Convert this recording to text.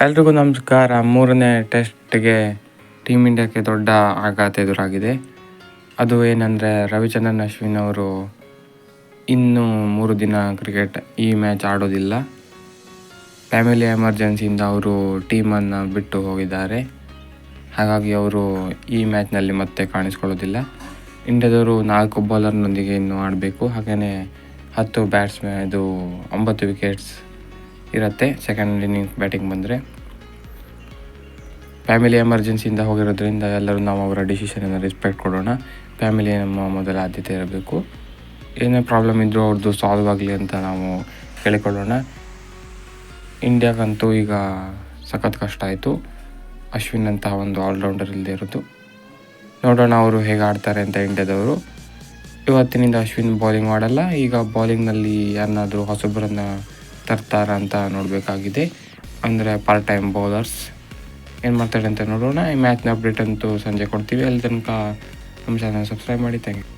ಎಲ್ರಿಗೂ ನಮಸ್ಕಾರ. ಮೂರನೇ ಟೆಸ್ಟ್ಗೆ ಟೀಮ್ ಇಂಡಿಯಾಕ್ಕೆ ದೊಡ್ಡ ಆಘಾತ ಎದುರಾಗಿದೆ. ಅದು ಏನಂದರೆ ರವಿಚಂದ್ರನ್, ಅಶ್ವಿನ್ ಅವರು ಇನ್ನೂ ಮೂರು ದಿನ ಕ್ರಿಕೆಟ್ ಈ ಮ್ಯಾಚ್ ಆಡೋದಿಲ್ಲ. ಫ್ಯಾಮಿಲಿ ಎಮರ್ಜೆನ್ಸಿಯಿಂದ ಅವರು ಟೀಮನ್ನು ಬಿಟ್ಟು ಹೋಗಿದ್ದಾರೆ. ಹಾಗಾಗಿ ಅವರು ಈ ಮ್ಯಾಚ್ನಲ್ಲಿ ಮತ್ತೆ ಕಾಣಿಸ್ಕೊಳ್ಳೋದಿಲ್ಲ. ಇಂಡಿಯಾದವರು ನಾಲ್ಕು ಬೌಲರ್ನೊಂದಿಗೆ ಇನ್ನು ಆಡಬೇಕು. ಹಾಗೆಯೇ ಹತ್ತು ಬ್ಯಾಟ್ಸ್ಮನ್ ಇದು ಒಂಬತ್ತು ವಿಕೆಟ್ಸ್ ಇರುತ್ತೆ. ಸೆಕೆಂಡ್ ಇನ್ನಿಂಗ್ ಬ್ಯಾಟಿಂಗ್ ಬಂದರೆ. ಫ್ಯಾಮಿಲಿ ಎಮರ್ಜೆನ್ಸಿಯಿಂದ ಹೋಗಿರೋದ್ರಿಂದ ಎಲ್ಲರೂ ನಾವು ಅವರ ಡಿಸಿಷನನ್ನು ರೆಸ್ಪೆಕ್ಟ್ ಕೊಡೋಣ. ಫ್ಯಾಮಿಲಿ ನಮ್ಮ ಮೊದಲ ಆದ್ಯತೆ ಇರಬೇಕು. ಏನೇ ಪ್ರಾಬ್ಲಮ್ ಇದ್ದರೂ ಅವ್ರದ್ದು ಸಾಲ್ವ್ ಆಗಲಿ ಅಂತ ನಾವು ಕೇಳಿಕೊಳ್ಳೋಣ. ಇಂಡಿಯಾಗಂತೂ ಈಗ ಸಖತ್ ಕಷ್ಟ ಆಯಿತು. ಅಶ್ವಿನ್ ಅಂತ ಒಂದು ಆಲ್ರೌಂಡರ್ ಇಲ್ಲದೆ ಇರೋದು. ನೋಡೋಣ ಅವರು ಹೇಗೆ ಆಡ್ತಾರೆ ಅಂತ ಇಂಡಿಯಾದವರು ಇವತ್ತಿನಿಂದ ಅಶ್ವಿನ್ ಬೌಲಿಂಗ್ ಮಾಡಲ್ಲ. ಈಗ ಬೌಲಿಂಗ್ನಲ್ಲಿ ಯಾರನ್ನಾದರೂ ಹೊಸಬರನ್ನು ತರ್ತಾರ ಅಂತ ನೋಡಬೇಕಾಗಿದೆ. ಅಂದರೆ ಪಾರ್ಟ್ ಟೈಮ್ ಬೌಲರ್ಸ್ ಏನು ಮಾಡ್ತಾರೆ ಅಂತ ನೋಡೋಣ. ಈ ಮ್ಯಾಚ್ನ ಅಪ್ಡೇಟ್ ಅಂತೂ ಸಂಜೆ ಕೊಡ್ತೀವಿ. ಅಲ್ಲಿ ತನಕ ನಮ್ಮ ಚಾನಲ್ ಸಬ್ಸ್ಕ್ರೈಬ್ ಮಾಡಿ. Thank you